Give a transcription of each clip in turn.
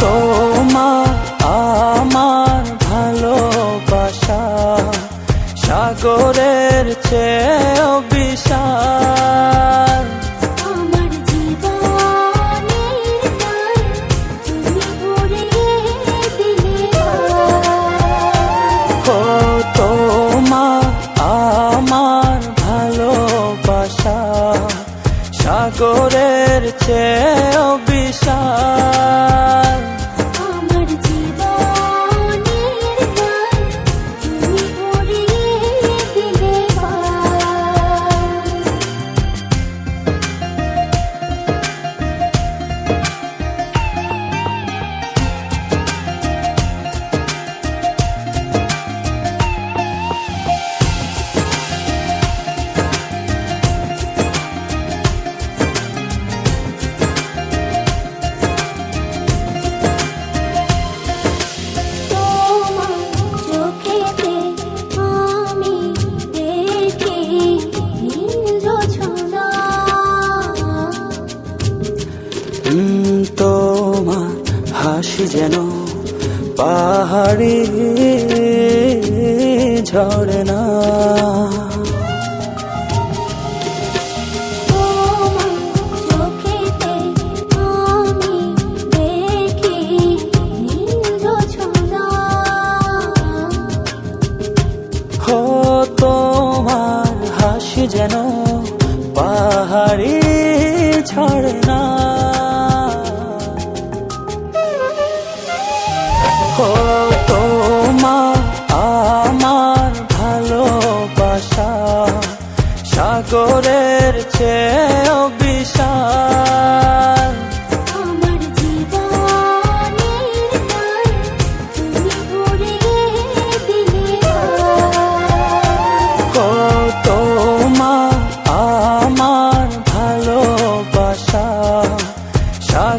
তোমা আমার ভালোবাসা। সাগরের চেয়েও বিশাল। আমার জীবনের তুমি সাগর চেয়েও বিশাল যেন পাহাড়ে ঝরে না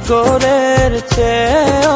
করেছে চেয়েও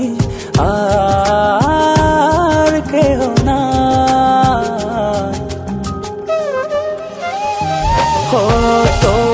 foto